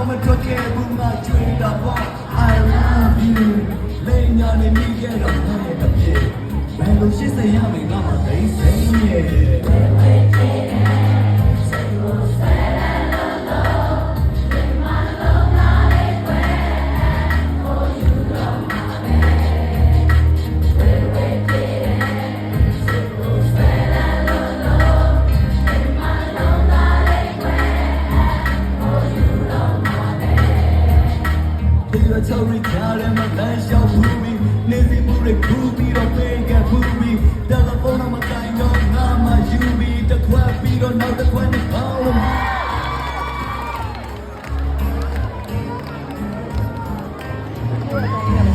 တော့မထွက်ခဲ့ဘူးငါကြွေတာပေါ့ I love you လိန်ညာနေမိခဲ့တော့ငါရဲ့အဖြစ်ဘယ်လိုရှင်းစရမယ်ငါမှသိစိမ့် They were totally proud and my fans y'all moving. Nizzy moved a groovy, the thing got movie Telephone on my The the Thank you.